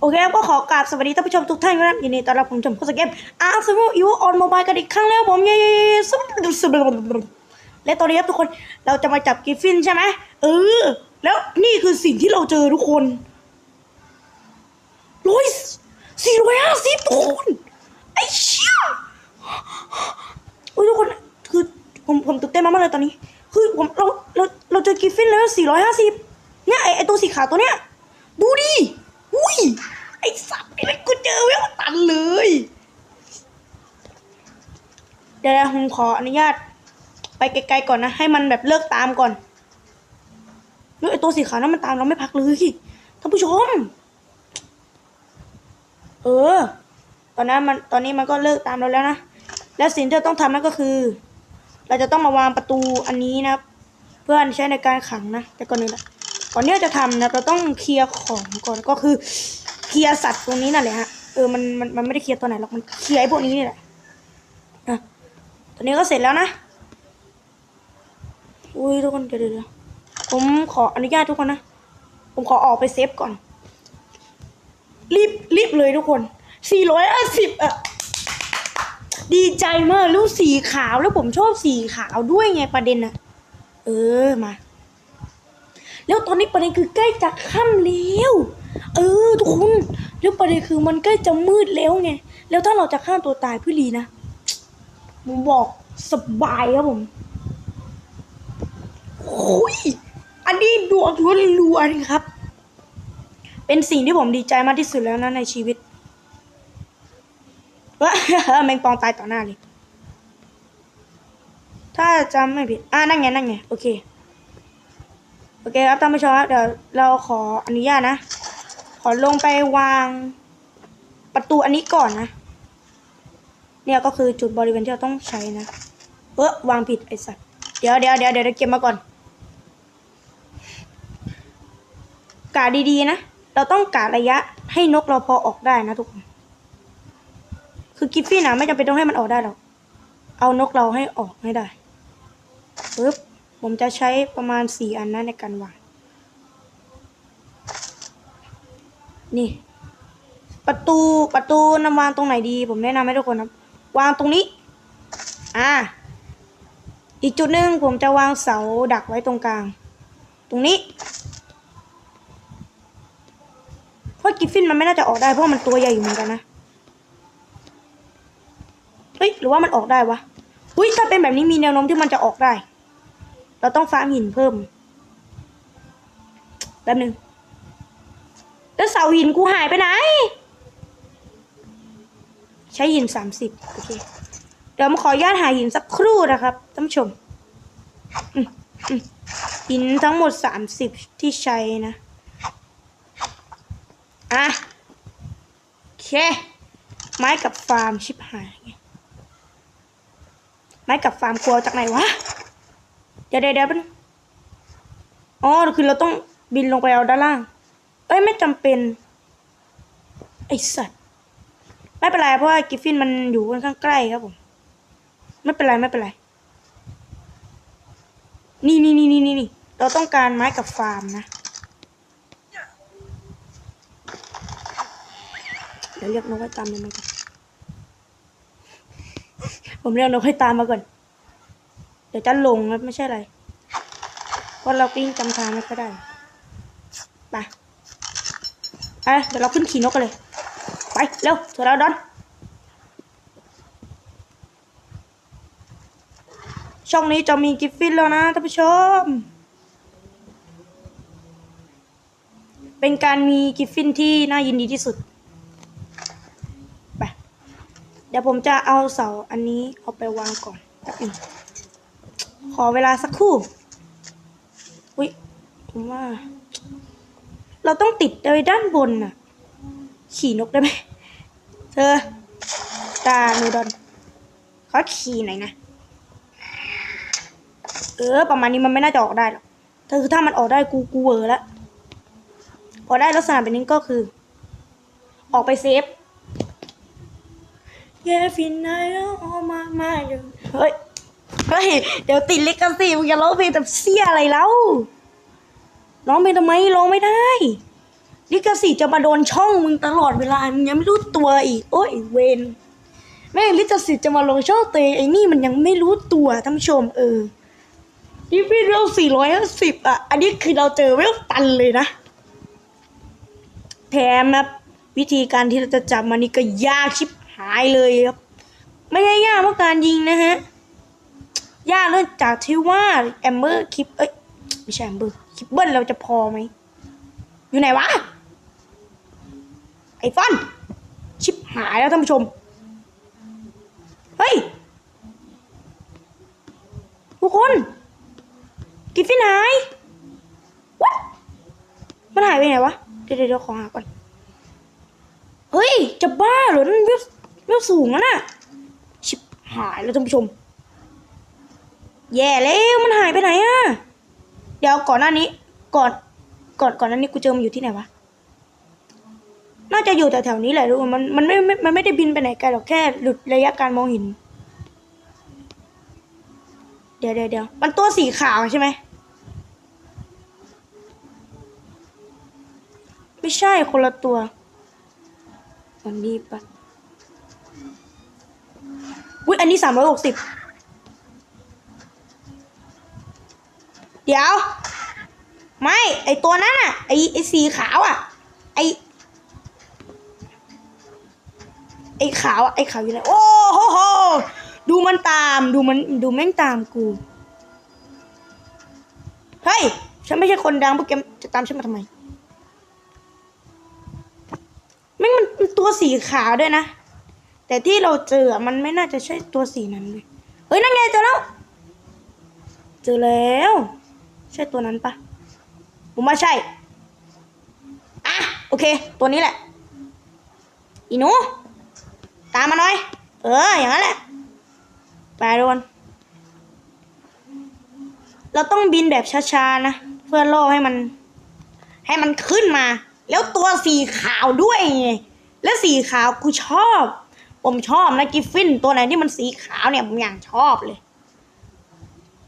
โอเคก็ขอกราบสวัสดีท่านผู้ชมทุกท่านนะครับยินดีต้อนรับผมชมเข้าสู่เกมอาร์เซนอลอีวออนโมบายกันอีกครั้งแล้วผมเย้สุดสุดและตอนนี้ครับทุกคนเราจะมาจับกิฟฟินใช่ไหมเออ แล้วนี่คือสิ่งที่เราเจอทุกคนร้อยสี่ร้อยห้าสิบทุกคนไอ้เชี่ยโอ้ยทุกคนคือผมผมตื่นเต้นมากเลยตอนนี้ คือผมเราเราเราเจอกิฟฟินแล้วสี่ร้อยห้าสิบเนี่ยไอไอตัวสีขาวตัวเนี้ยดูดิ อุ้ย ไอสัตว์นี่กูเจอแล้วตันเลย เดี๋ยวผมขออนุญาต ไปไกลๆก่อนนะ ให้มันแบบเลิกตามก่อนเฮ้ยไอตัวสีขาวนั้นมันตามเราไม่พักเลยท่านผู้ชม เออ ตอนนั้นมันตอนนี้มันก็เลิกตามเราแล้วนะ แล้วสิ่งที่เราต้องทำนั่นก็คือ เราจะต้องมาวางประตูอันนี้นะครับ เพื่อใช้ในการขังนะ แต่ก่อนอื่งนะ ก่อนที่เราจะทำนะเราต้องเคลียร์ของก่อนก็คือเคลียร์สัตว์ตรงนี้นั่นแหละฮะเออมันมันมันไม่ได้เคลียร์ตัวไหนหรอกมันเคลียร์ไอ้พวกนี้นี่แหละอะตอนนี้ก็เสร็จแล้วนะอุ้ยทุกคนเดี๋ยวเดี๋ยวผมขออนุญาตทุกคนนะ ผมขอออกไปเซฟก่อน รีบรีบเลยทุกคน450อะดีใจมากล้วสีขาวแล้วผมชอบสีขาวด้วยไงประเด็นอะเออมา แล้วตอนนี้ประเด็นคือใกล้จะค่ำแล้วเออทุกคนแล้วประเด็นคือมันใกล้จะมืดแล้วไงแล้วถ้าเราจะฆ่าตัวตายพี่ลีนะผมบอกสบายครับผมโอ้ยอันนี้ดวงล้วนๆครับ เป็นสิ่งที่ผมดีใจมากที่สุดแล้วนะในชีวิตว้าแมงปองตายต่อหน้าเลย ถ้าจำไม่ผิด อ่านั่นไง นั่นไง โอเค โอเคครับท่านผู้ชมครับเดี๋ยวเราขออนุญาตนะ ขอลงไปวางประตูอันนี้ก่อนนะ เนี่ยก็คือจุดบริเวณที่เราต้องใช้นะ เออวางผิดไอ้สัตว์ เดี๋ยวเดี๋ยวเดี๋ยวเดี๋ยวเก็บมาก่อน กาดีๆนะ เราต้องการระยะให้นกเราพอออกได้นะทุกคน คือกิฟฟี่นะไม่จำเป็นต้องให้มันออกได้หรอก เอานกเราให้ออกให้ได้ปึ๊บ ผมจะใช้ประมาณสี่อันนะในการวาง นี่ ประตูประตูนำวางตรงไหนดี ผมแนะนำให้ทุกคนนะวางตรงนี้ อ่า อีกจุดหนึ่งผมจะวางเสาดักไว้ตรงกลาง ตรงนี้เพราะกิฟฟินมันไม่น่าจะออกได้เพราะมันตัวใหญ่อยู่เหมือนกันนะ เฮ้ย หรือว่ามันออกได้วะ อุ้ยถ้าเป็นแบบนี้มีแนวโน้มที่มันจะออกได้ เราต้องฟาร์มหินเพิ่ม แป๊บหนึง แล้วเสาหินกูหายไปไหน ใช้หินสามสิบโอเค เดี๋ยวมาขออนุญาตหาหินสักครู่นะครับท่านผู้ชม หินทั้งหมดสามสิบที่ใช้นะ อะโอเค ไม้กับฟาร์มชิบหายไงไม้กับฟาร์มครัวจากไหนวะ เดี๋ยวเดี๋ยวเดี๋ยวแป๊บนึงอ๋อคือเราต้องบินลงไปเอาด้านล่าง เอ้ยไม่จำเป็น ไอสัตว์ ไม่เป็นไรเพราะว่ากิฟฟินมันอยู่ค่อนข้างใกล้ครับผม ไม่เป็นไรไม่เป็นไร นี่นี่นี่นี่นี่เราต้องการไม้กับฟาร์มนะ เดี๋ยวเรียกนกให้ตามมาก่อนผมเรียกนกให้ตามมาก่อน เดี๋ยวจะลงนะไม่ใช่อะไรเพราะเราปิ้งจำทางไม่ค่อยได้ไปไปเดี๋ยวเราขึ้นขี่นกกันเลย ไปเร็วเถอะเราดอนช่องนี้จะมีกิฟฟินแล้วนะท่านผู้ชม เป็นการมีกิฟฟินที่น่ายินดีที่สุด ไป เดี๋ยวผมจะเอาเสาอันนี้เอาไปวางก่อนแป๊บนึง ขอเวลาสักครู่ อุ้ยผมว่า เราต้องติดโดยด้านบนน่ะ ขี่นกได้ไหม เธอ ตานูดอนขอขี่หน่อยนะ เออ ประมาณนี้มันไม่น่าจะออกได้หรอกเธอคือถ้ามันออกได้กูกูเวอร์แล้วพอได้ลักษณะแบบนี้ก็คือ ออกไปเซฟแย่ฟินไนแล้ เฮ้ย เดี๋ยวติดลิขสิทธิ์มึงอย่าร้องเพลงแบบเสี้ยอะไรแล้วร้องเพลงทำไมร้องไม่ได้ ลิขสิทธิ์จะมาโดนช่องมึงตลอดเวลา มึงยังไม่รู้ตัวอีก โอ้ยเวนแม่งลิขสิทธิ์จะมาลงช่องเตยไอ้นี่มันยังไม่รู้ตัวท่านผู้ชมเออนี่พี่เวลสี่ร้อยห้าสิบอะ อันนี้คือเราเจอเวลตันเลยนะ แถมนะวิธีการที่เราจะจับมันนี่ก็ยากชิบหายเลยครับ ไม่ได้ยากเพราะการยิงนะฮะ ย่าเรื่องจากที่ว่าแอมเบอร์คลิปเอ้ยไม่ใช่แอมเบอร์คลิปเบิลเราจะพอไหมอยู่ไหนวะไอฟอนชิบหายแล้วท่านผู้ชม เฮ้ย ทุกคน กิฟฟี่ไหนวะมันหายไปไหนวะเดี๋ยวเดี๋ยวเดี๋ยวขอหาก่อน เฮ้ย จะบ้าเหรอนั่นเว็บเว็บสูงนะน่ะ ชิบหายแล้วท่านผู้ชม แย่แล้วมันหายไปไหนอะเดี๋ยวก่อนหน้านี้ ก่อนก่อนก่อนหน้านี้กูเจอมันอยู่ที่ไหนวะน่าจะอยู่แถวนี้แหละทุกคนมันมันไม่ไม่มันไม่ได้บินไปไหนไกลหรอกแค่หลุดระยะการมองเห็น เดี๋ยวเดี๋ยวเดี๋ยวมันตัวสีขาวใช่ไหมไม่ใช่คนละตัวอันนี้ปะอุ้ยอันนี้สามร้อยหกสิบ เดี๋ยว ไม่ ไอตัวนั้นอะไอไอสีขาวอะไอไอขาวอะไอขาวอยู่ไหนโอ้โหโหดูมันตามดูมันดูแม่งตามกูเฮ้ยฉันไม่ใช่คนดังพวกแกจะตามฉันมาทำไมแม่งมันมันตัวสีขาวด้วยนะแต่ที่เราเจอมันไม่น่าจะใช่ตัวสีนั้นเลย เฮ้ย นั่นไงเจอแล้ว เจอแล้ว ใช่ตัวนั้นปะผมว่าใช่ อะ โอเค ตัวนี้แหละ อีหนู ตามมาหน่อย เออ อย่างนั้นแหละ ไปทุกคนเราต้องบินแบบช้าๆนะ เพื่อล่อให้มัน ให้มันขึ้นมา แล้วตัวสีขาวด้วยไงและสีขาวกูชอบ ผมชอบนะกิฟฟินตัวไหนที่มันสีขาวเนี่ยผมอย่างชอบเลย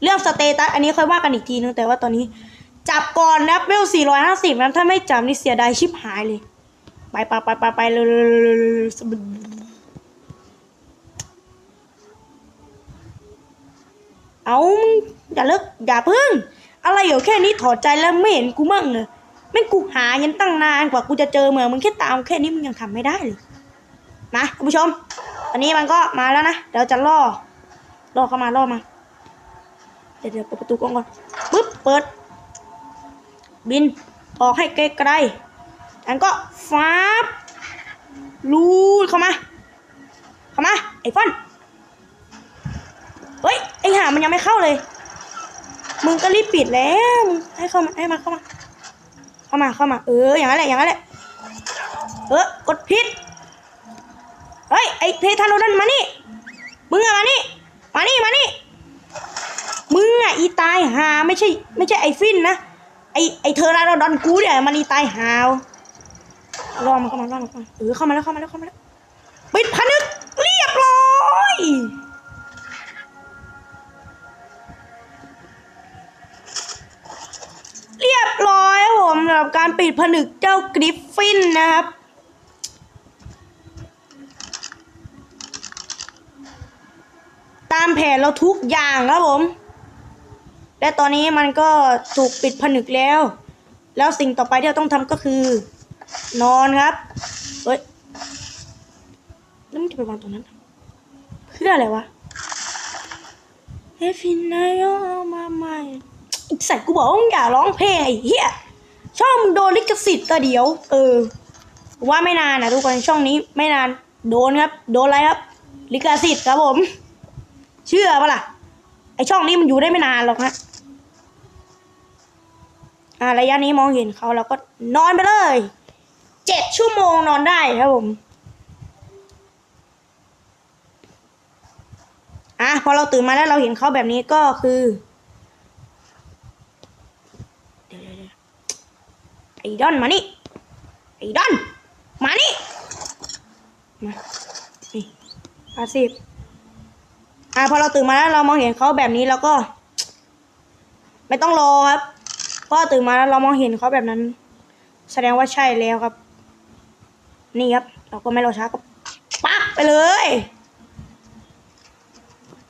เรื่องสเตตัสอันนี้ค่อยว่ากันอีกทีนึงแต่ว่าตอนนี้ จับก่อนนะเวล450นะถ้าไม่จับนี่เสียดายชิบหายเลย ไปไปไปไปไปเลยเอาอย่าเลิกอย่าพึ่ง อะไรอยู่แค่นี้ถอดใจแล้วไม่เห็นกูมั่งเลยแม่งกูหายันตั้งนานกว่ากูจะเจอเมืองมึงแค่ตามแค่นี้มึงยังทำไม่ได้เลยมาท่านผู้ชมตอนนี้มันก็มาแล้วนะเดี๋ยวจะล่อล่อเข้ามาล่อมา ดี๋ยวเดี๋ยวเปิดประตูกล้องก่อนปึ๊บเปิด บินออกให้ไกลๆอันก็ฟ้าบลูดเข้ามา เข้ามา ไอ้ฟอนเฮ้ย ไอ้ห่ามันยังไม่เข้าเลย มึงก็รีบปิดแล้วมึงให้เข้ามาให้มันเข้ามา เข้ามาเข้ามา เออ อย่างนั้นแหละ อย่างนั้นแหละ เออ กดผิดเฮ้ย ไอ้เพทาโรนันมานี่ มึงอะมานี่ มานี่ มานี่ มึงอะอีตายหาไม่ใช่ ไม่ใช่ไอฟินนะไอไอเธอราดอนกูเนี่ยมันอีตายหาวรอมันเข้ามารอมันเข้ามาเออเข้ามาแล้วเข้ามาแล้วเข้ามาแล้วปิดผนึกเรียบร้อยเรียบร้อยครับผมสำหรับการปิดผนึกเจ้ากริฟฟินนะครับตามแผนเราทุกอย่างครับผม และตอนนี้มันก็ถูกปิดผนึกแล้ว แล้วสิ่งต่อไปที่เราต้องทำก็คือ นอนครับเฮ้ยแล้วมันจะไปวางตรงนั้นเพื่ออะไรวะเฮฟินนายมาใหม่ไอีสัตว์กูบอกว่าอย่าร้องเพลงไอ้เหี้ยช่องโดนลิขสิทธิ์ต่เดียว เออ ว่าไม่นานนะทุกคนช่องนี้ไม่นาน โดนครับ โดนอะไรครับ ลิขสิทธิ์ครับผม เชื่อปะล่ะไอช่องนี้มันอยู่ได้ไม่นานหรอกฮะ อ่าระยะนี้มองเห็นเขาเราก็นอนไปเลยเจ็ดชั่วโมงนอนได้ครับผมอะพอเราตื่นมาแล้วเราเห็นเขาแบบนี้ก็คือเดี๋ยวเดี๋ยวไอ้ดอนมานี่ไอ้ดอนมานี่มานี่พาสิบอะพอเราตื่นมาแล้วเรามองเห็นเขาแบบนี้แล้วก็ ไม่ต้องรอครับ พราะตื่นมาแล้วเรามองเห็นเขาแบบนั้น แสดงว่าใช่แล้วครับ นี่ครับ เราก็ไม่รอช้าก็ปักไปเลย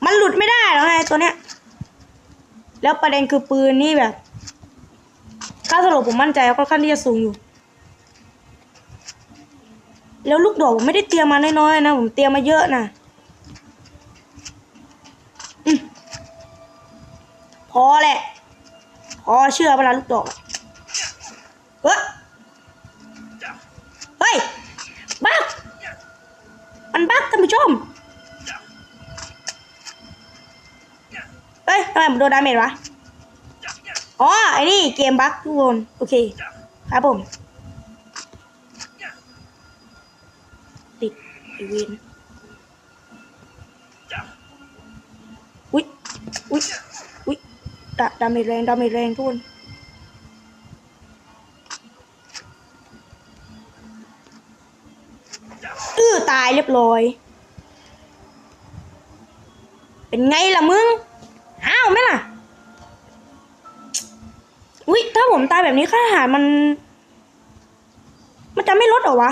มันหลุดไม่ได้แล้วไงตัวเนี้ย แล้วประเด็นคือปืนนี่แบบค่าสลบผมมั่นใจว่าค่อนข้างที่จะสูงอยู่ แล้วลูกดอกผมไม่ได้เตรียมมาน้อยๆนะ ผมเตรียมมาเยอะนะพอแหละ พอเชื่อเวลาลูกดอกอเฮ้ยเฮ้ยบักมันบักท่านผู้ชมเฮ้ยทำไมผมโดนดาเมจวะอ๋อไอ้นี่เกมบักทุกคนโอเค ครับผมติดไอเวนอุ้ยอุ้ยอุ้ย ดาเมจแรงดาเมจแรงทุกคนอื้อตายเรียบร้อย เป็นไงล่ะมึง อ้าวไหมล่ะ อุ้ยถ้าผมตายแบบนี้ค่าอาหารมัน มันจะไม่ลดเหรอวะ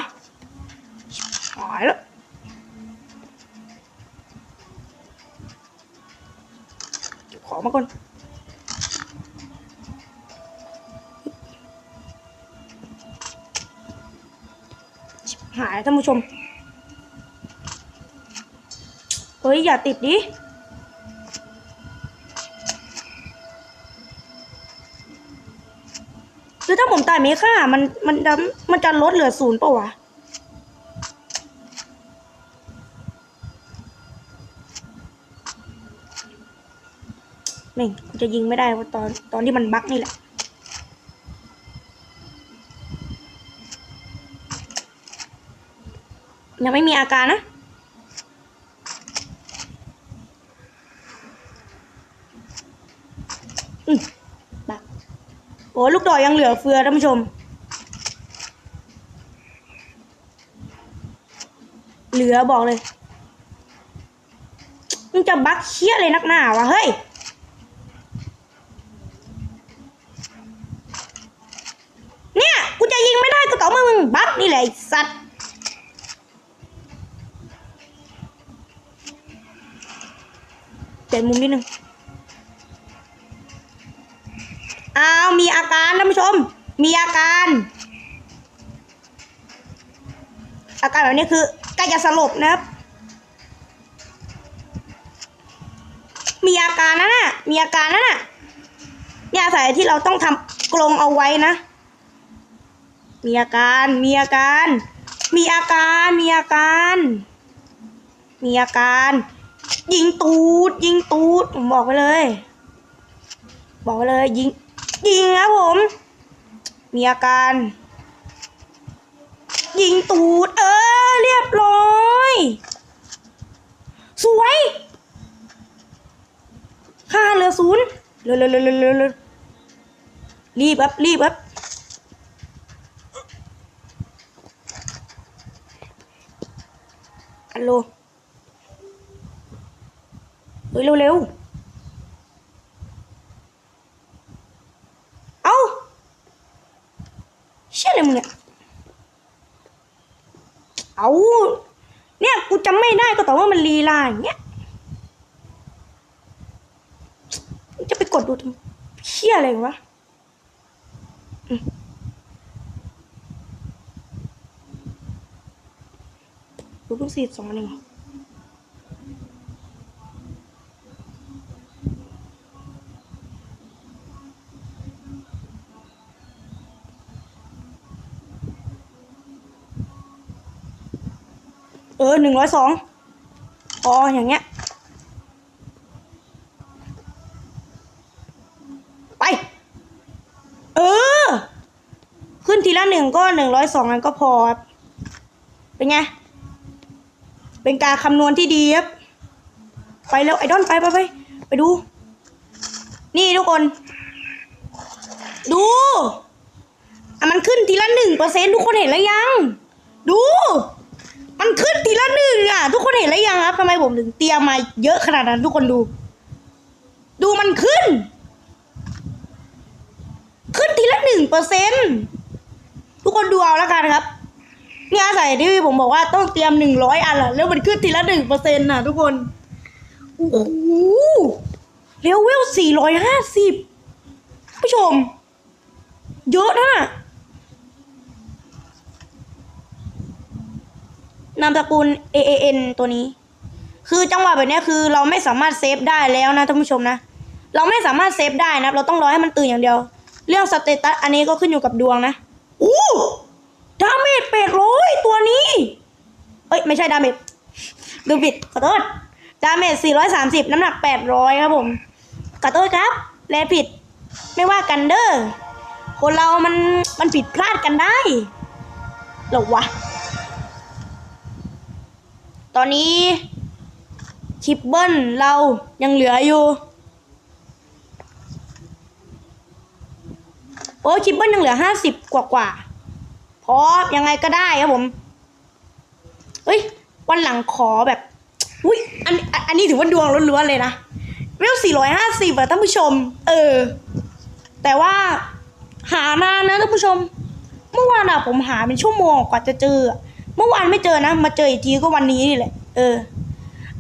หายแล้วขอมาก่อน หายท่านผู้ชม เฮ้ย อย่าติดดิ คือถ้าผมตายไม่ค่ามันมันจะมันจะลดเหลือศูนย์ปะวะแม่งจะยิงไม่ได้เพราะตอนตอนที่มันบั๊กนี่แหละ ยังไม่มีอาการนะ อืมบักโอ้ลูกดอกยังเหลือเฟือท่านผู้ชม เหลือบอกเลย มึงจะบักเชี่ยเลยนักหนาวะเฮ้ย กูจะยิงไม่ได้ก็ต่อเมื่อมึงบักนี่แหละไอ้สัตว์ เปลี่ยนมุมนิดนึงอ้าวมีอาการท่านผู้ชม มีอาการ อาการแบบนี้คือใกล้จะสลบนะครับ มีอาการนะน่ะ มีอาการนะน่ะเนี่ยสายที่เราต้องทำกรงเอาไว้นะ มีอาการ มีอาการ มีอาการ มีอาการ มีอาการ ยิงตูด ยิงตูด ผมบอกไปเลย บอกไปเลย ยิง ยิงครับผม มีอาการ ยิงตูด เออ เรียบร้อย สวยค่าเหลือศูนย์เร็วเร็วเร็วเร็วเร็วเร็วรีบครับรีบครับอัลโหล เฮ้ยเร็วเร็วเอาเชื่ออะไรมึงเนี่ย เอาเนี่ยกูจำไม่ได้ก็ต่อว่ามันลีลาอย่างเงี้ย จะไปกดดูทำเชี่ยอะไรวะอืมดูลูกศิษย์สองอันเอง หนึ่งร้อยสองพออย่างเงี้ย ไป เออ ขึ้นทีละหนึ่งก็หนึ่งร้อยสองอันก็พอครับ เป็นไง เป็นการคำนวณที่ดีครับ ไปแล้วไอดอนไปไปไปไปดู นี่ทุกคน ดูอะมันขึ้นทีละหนึ่งเปอร์เซ็นทุกคนเห็นแล้วยัง ดู มันขึ้นทีละหนึ่งอะ ทุกคนเห็นแล้วยังครับทำไมผมถึงเตรียมมาเยอะขนาดนั้น ทุกคนดู ดูมันขึ้น ขึ้นทีละหนึ่งเปอร์เซ็นทุกคนดูเอาแล้วกันครับเนี่ยอาศัยที่ผมบอกว่าต้องเตรียมหนึ่งร้อยอันอะแล้วมันขึ้นทีละหนึ่งเปอร์เซ็นต์น่ะทุกคนโอ้โหเลเวลสี่ร้อยห้าสิบผู้ชม เยอะนะ นามสกุล A A N ตัวนี้ คือจังหวะแบบเนี้ยคือเราไม่สามารถเซฟได้แล้วนะท่านผู้ชมนะ เราไม่สามารถเซฟได้นะเราต้องรอให้มันตื่นอย่างเดียว เรื่องสเตตัสอันนี้ก็ขึ้นอยู่กับดวงนะอู้ดาเมจเป็ดร้อยตัวนี้ เอ้ยไม่ใช่ดาเมจดูผิดขอโทษดาเมจ430 น้ำหนัก 800 ครับผมขอโทษครับ แลผิด ไม่ว่ากันเด้อคนเรามันมันผิดพลาดกันได้เหรอวะ ตอนนี้ชิปเบิลเรายังเหลืออยู่โอ้ชิปเบิลยังเหลือห้าสิบกว่ากว่าพอยังไงก็ได้ครับผมเฮ้ยวันหลังขอแบบอุ้ยอันอันนี้ถือว่าดวงล้วนๆเลยนะเวลสี่ร้อยห้าสิบอะท่านผู้ชม เออ แต่ว่าหานานนะท่านผู้ชม เมื่อวานอะผมหาเป็นชั่วโมงกว่าจะเจออ มื่อวานไม่เจอนะ มาเจออีกทีก็วันนี้นี่แหละ เออ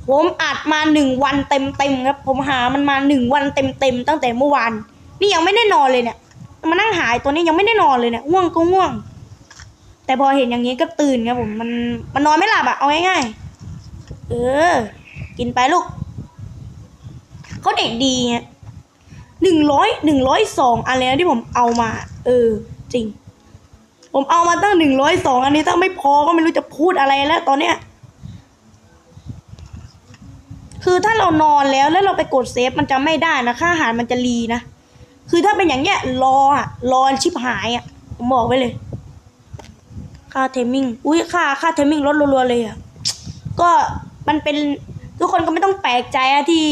ผมอัดมาหนึ่งวันเต็มเต็มครับ ผมหามันมาหนึ่งวันเต็มเต็มตั้งแต่เมื่อวาน นี่ยังไม่ได้นอนเลยเนี่ย มานั่งหายตัวนี้ยังไม่ได้นอนเลยเนี่ยง่วงก็ง่วง แต่พอเห็นอย่างนี้ก็ตื่นครับผม มัน มันนอนไม่หลับอะเอาง่ายๆ เออ กินไปลูก เขาเด็กดีไงหนึ่งร้อยหนึ่งร้อยสองอันเลยนะที่ผมเอามา เออ จริง ผมเอามาตั้งหนึ่งร้อยสองอันนี้ถ้าไม่พอก็ไม่รู้จะพูดอะไรแล้วตอนเนี้ย คือถ้าเรานอนแล้วแล้วเราไปกดเซฟมันจะไม่ได้นะค่าอาหารมันจะรีนะ คือถ้าเป็นอย่างเงี้ยรออะรอชิบหายอะผมบอกไว้เลย ค่าเทมมิ่งอุ้ยค่าค่าเทมมิ่งลดรัวๆเลยอะก็มันเป็นทุกคนก็ไม่ต้องแปลกใจอะที่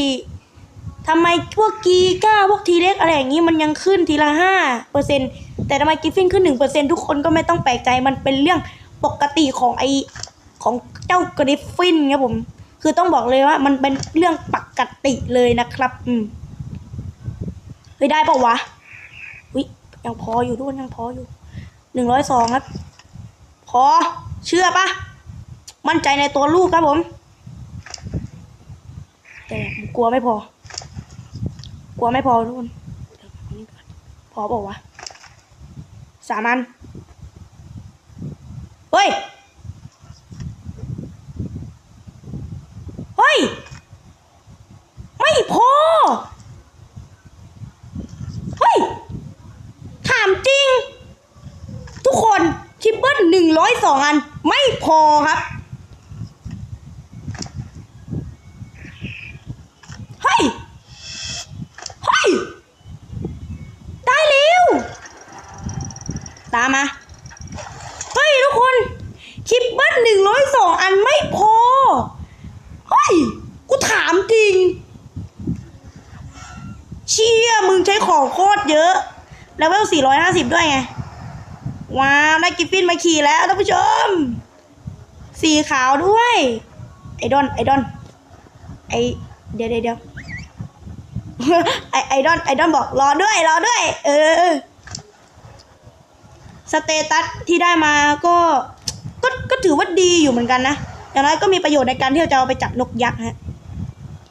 ทำไมพวกกีก้าพวกทีเล็กอะไรอย่างงี้มันยังขึ้นทีละห้าเปอร์เซ็นแต่ทำไมกิฟฟินขึ้นหนึ่งเปอร์เซ็นทุกคนก็ไม่ต้องแปลกใจมันเป็นเรื่องปกติของไอของเจ้ากริฟฟินครับผม คือต้องบอกเลยว่ามันเป็นเรื่องปกติเลยนะครับอืมเฮ้ยได้ปะวะวิยังพออยู่ทุกคนยังพออยู่หนึ่งร้อยสองครับ พอเชื่อปะมั่นใจในตัวลูกครับผม แต่กลัวไม่พอ กลัวไม่พอทุกคนพอบอกวะสามอันเฮ้ย เฮ้ย ไม่พอ เฮ้ย ถามจริง ทุกคนชิปเปิลหนึ่งร้อยสองอัน ไม่พอครับ เฮ้ย เฮ้ย ได้เร็ว ตามมา เฮ้ย ทุกคนชิปเปิลหนึ่งร้อยสองอันไม่พอ เฮ้ย กูถามจริง เชี่ยมึงใช้ของโคตรเยอะแล้วเวล450 ด้วยไง ว้าวได้กิฟฟินมาขี่แล้วท่านผู้ชม สีขาวด้วย ไอดอน ไอดอน ไอเดี๋ยวเดี๋ยวไอไอดอน ไอดอนบอกรอด้วย รอด้วย เออ สเตตัสที่ได้มาก็ก็ก็ถือว่าดีอยู่เหมือนกันนะ อย่างน้อยก็มีประโยชน์ในการที่เราจะเอาไปจับนกยักษ์ฮะ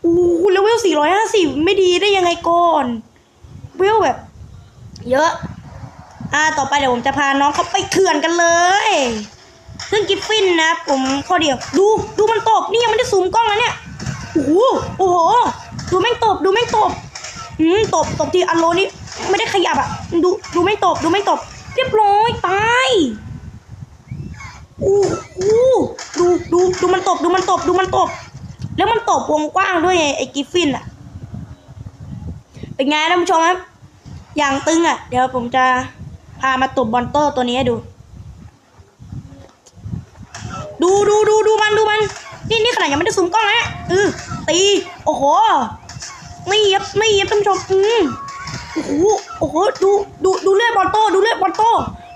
อู้เลเวล450ไม่ดีได้ยังไงก่อนเวลแบบ เยอะ อ่าต่อไปเดี๋ยวผมจะพาน้องเขาไปเถื่อนกันเลย ซึ่งกิฟฟินนะผมข้อเดียว ดูดูมันตบนี่ยังไม่ได้ซูมกล้องแล้วเนี่ยโอ้โหโอ้โหดูแม่งตบดูแม่งตบอืมตบตบที่อันโลนี่ไม่ได้ขยับอะ ดูดูแม่งตบดูแม่งตบ เรียบร้อยตาย อู้อู้ดูดูดูมันตบดูมันตบดูมันตบ แล้วมันตบวงกว้างด้วยไงไอ้กิฟฟินอะเป็นไงท่านผู้ชมครับ อย่างตึงอะเดี๋ยวผมจะพามาตบบอลโต้ตัวนี้ให้ดู ดูดูดูดูมันดูมัน นี่นี่ขนาดยังไม่ได้ซูมกล้องนะเออตี โอ้โห ไม่เยับไม่เยับท่านผู้ชมอืมโอ้โหโอ้โหดูดูดูเลือดบอลโต้ดูเลือดบอลโต้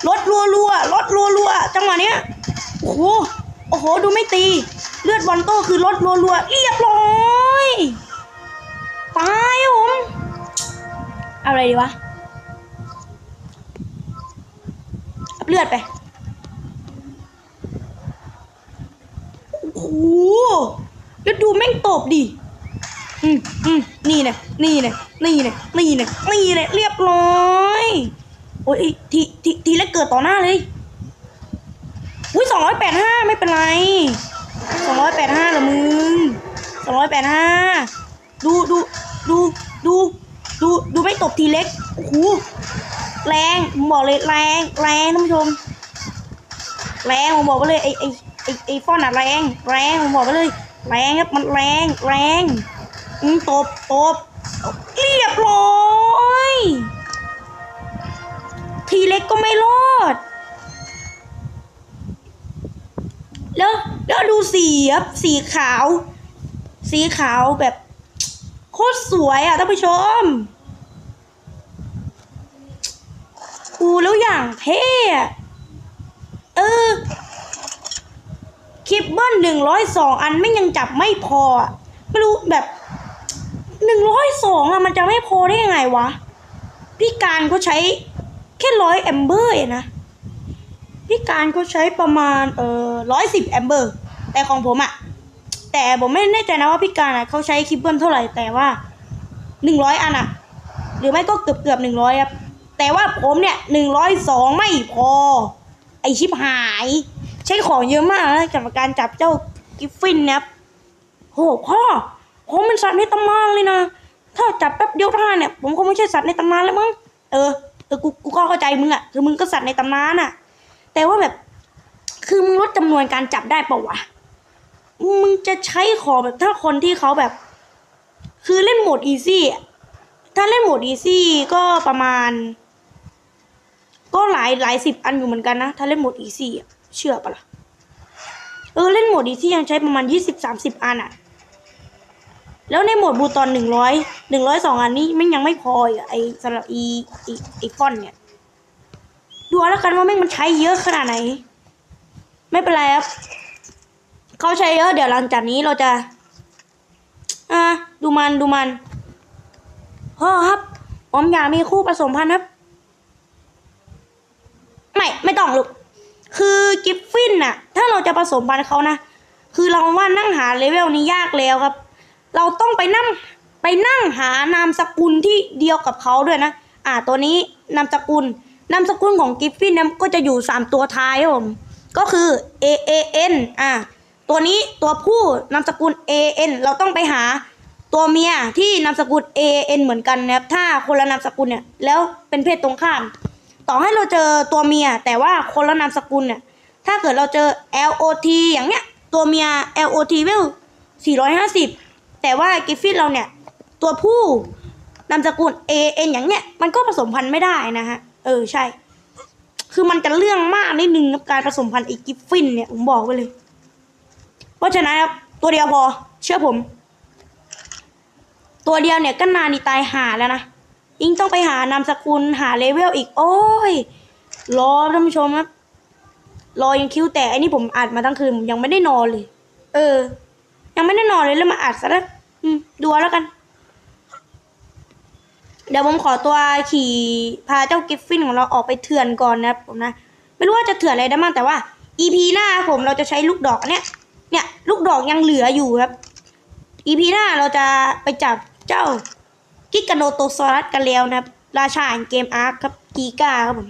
ลดรัวรัวลดรัวรัวจังหวะเนี้ยโอ้โหโอ้โห ดูไม่ตี เลือดบอลโต้คือลดรัวรัวเรียบร้อยตายผมเอาอะไรดีวะเเลือดไปโอ้โหแล้วดูแม่งตบดิอืมอืมนี่นะนี่นะนี่นะนี่นะนี่นะเรียบร้อย โอ้ยทีทีทีแรกเกิดต่อหน้าเลยอุ้ยสองร้อยแปดห้าไม่เป็นไรสองร้อยแปดห้าเหรอมึงสองร้อยแปดห้าดูดูดูดูดูดูไม่ตบทีเล็กโอ้โหแรงผมบอกเลยแรงแรงท่านผู้ชม แรงผมบอกไปเลยไอไอไอไอฟอนอะแรงแรงผมบอกไปเลยแรงครับมันแรงแรงอืมตบตบเรียบร้อย ทีเล็กก็ไม่รอด แล้วแล้วดูสีครับสีขาว สีขาวแบบโคตรสวยอะท่านผู้ชมดูแล้วอย่างเท่เออคลิปเบิ้ลหนึ่งร้อยสองอันไม่ยังจับไม่พออะไม่รู้แบบหนึ่งร้อยสองอะมันจะไม่พอได้ยังไงวะ พี่การเขาใช้ ค่ร้อยแอมเบอร์เองนะ พี่การเขาใช้ประมาณเอ่อร้อยสิบแอมเบอร์ แต่ของผมอะแต่ผมไม่แน่ใจนะว่าพี่การอะเขาใช้คลิปเบิลเท่าไหร่แต่ว่าหนึ่งร้อยอันอะหรือไม่ก็เกือบเกือบหนึ่งร้อยครับ แต่ว่าผมเนี่ยหนึ่งร้อยสองไม่พอ ไอชิบหาย ใช้ของเยอะมากนะกับการจับเจ้ากิฟฟินนะครับโหพ่อผมเป็นสัตว์ในตำนานเลยนะ ถ้าจับแป๊บเดียวได้เนี่ย ผมคงไม่ใช่สัตว์ในตำนานแล้วมั้ง เออ เออกูกูก็เข้าใจมึงอะคือมึงก็สัตว์ในตำนานอะแต่ว่าแบบ คือมึงลดจำนวนการจับได้ปะวะมึงจะใช้ของแบบถ้าคนที่เขาแบบ คือเล่นโหมดอีซี่ถ้าเล่นโหมดอีซี่ก็ประมาณ ก็หลายหลายสิบอันอยู่เหมือนกันนะ ถ้าเล่นโหมดอีซี่เชื่อปะล่ะเออเล่นโหมดอีซี่ยังใช้ประมาณยี่สิบสามสิบอันอะ แล้วในโหมดบูตอนหนึ่งร้อยหนึ่งร้อยสองอันนี้มันยังไม่พออีกไอสำหรับอีไอไอฟอนเนี่ย ดูเอาแล้วกันว่าแม่งมันใช้เยอะขนาดไหน ไม่เป็นไรครับเขาใช้เยอะเดี๋ยวหลังจากนี้เราจะ อ่าดูมันดูมันพ่อครับผมอยากมีคู่ผสมพันธุ์ครับ ไม่ไม่ต้องลูกคือกิฟฟินน่ะ ถ้าเราจะผสมพันธุ์เขานะ คือเราว่านั่งหาเลเวลนี้ยากแล้วครับ เราต้องไปนั่งไปนั่งหานามสกุลที่เดียวกับเขาด้วยนะ อ่าตัวนี้นามสกุลนามสกุลของกิฟฟินนะก็จะอยู่สามตัวท้ายผมก็คือ A A N อ่าตัวนี้ตัวผู้นามสกุล A N เราต้องไปหาตัวเมียที่นามสกุล A N เหมือนกันนะครับถ้าคนละนามสกุลเนี่ยแล้วเป็นเพศตรงข้าม ต่อให้เราเจอตัวเมียแต่ว่าคนละนามสกุลเนี่ยถ้าเกิดเราเจอ L O T อย่างเนี้ยตัวเมีย L O T เวล450 แต่ว่ากิฟฟินเราเนี่ย ตัวผู้นามสกุล A N อย่างเนี้ยมันก็ผสมพันธุ์ไม่ได้นะฮะ เออใช่ คือมันจะเรื่องมากนิดนึงกับการผสมพันธุ์ไอ้กิฟฟินเนี่ยผมบอกไว้เลย เพราะฉะนั้นครับตัวเดียวพอ เชื่อผม ตัวเดียวเนี่ยก็นานนี่ตายหาแล้วนะยิ่งต้องไปหานามสกุลหาเลเวลอีก โอ้ย รอท่านผู้ชมครับรอยังคิวแต่อันนี้ผมอัดมาทั้งคืนยังไม่ได้นอนเลย เออ ยังไม่ได้นอนเลยแล้วมาอัดซะแล้วดูแล้วกัน เดี๋ยวผมขอตัวขี่พาเจ้ากิฟฟินของเราออกไปเถื่อนก่อนนะผมนะ ไม่รู้ว่าจะเถื่อนอะไรได้บ้างแต่ว่า EP หน้าผมเราจะใช้ลูกดอกอันเนี้ยเนี่ยลูกดอกยังเหลืออยู่ครับ EP หน้าเราจะไปจับเจ้ากิกาโนโตซอรัสกันแล้วนะครับ ราชาแห่งเกมอาร์คครับกีก้าครับผม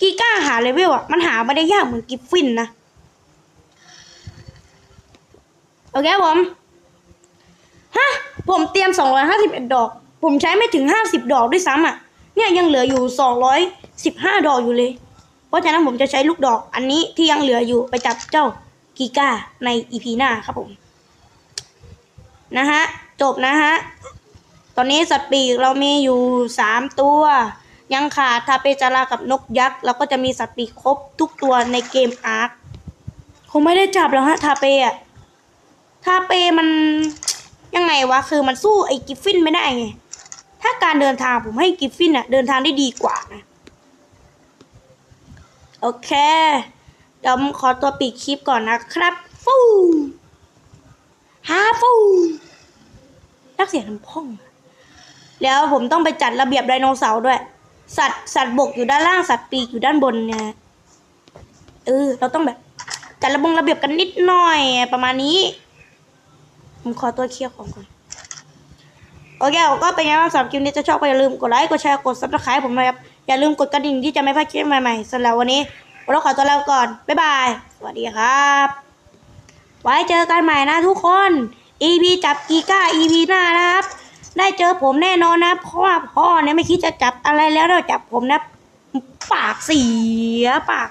กีก้าหาเลเวลอะ มันหาไม่ได้ยากเหมือนกิฟฟินนะ โอเคผมฮะผมเตรียม 251 ดอก ผมใช้ไม่ถึง 50 ดอกด้วยซ้ำอะ เนี่ยยังเหลืออยู่ 215 ดอกอยู่เลย เพราะฉะนั้นผมจะใช้ลูกดอกอันนี้ที่ยังเหลืออยู่ไปจับเจ้ากีก้าในอีพีหน้าครับผม นะฮะ จบนะฮะ ตอนนี้สัตว์ปีกเรามีอยู่สามตัว ยังขาดทาเปจารากับนกยักษ์เราก็จะมีสัตว์ปีกครบทุกตัวในเกมอาร์คคงไม่ได้จับแล้วฮะทาเปอะ ทาเปมันยังไงวะคือมันสู้ไอ้กิฟฟินไม่ได้ไง ถ้าการเดินทางผมให้กิฟฟินอะเดินทางได้ดีกว่านะโอเคเดี๋ยวผมขอตัวปิดคลิปก่อนนะครับฟูฮาฟูนักเสียงน้ำพ่อง แล้วผมต้องไปจัดระเบียบไดโนเสาร์ด้วย สัตว์สัตว์บกอยู่ด้านล่างสัตว์ปีกอยู่ด้านบนเนี่ยเออเราต้องแบบจัดระบงระเบียบกันนิดหน่อยประมาณนี้ ผมขอตัวเคลียร์ของก่อนโอเคก็เป็นไงบ้างสำหรับคลิปนี้จะชอบก็อย่าลืมกดไลค์กดแชร์กดซับสไครต์ผมนะครับอย่าลืมกดกระดิ่งที่จะไม่พลาดคลิปใหม่ๆสำหรับวันนี้เราขอตัวลาก่อนบ๊ายบายสวัสดีครับ ไว้เจอกันใหม่นะทุกคน EP จับกีก้า EP หน้านะครับ ได้เจอผมแน่นอนนะเพราะว่าพ่อเนี่ยไม่คิดจะจับอะไรแล้วนอกจากผมนะ ปากเสียปาก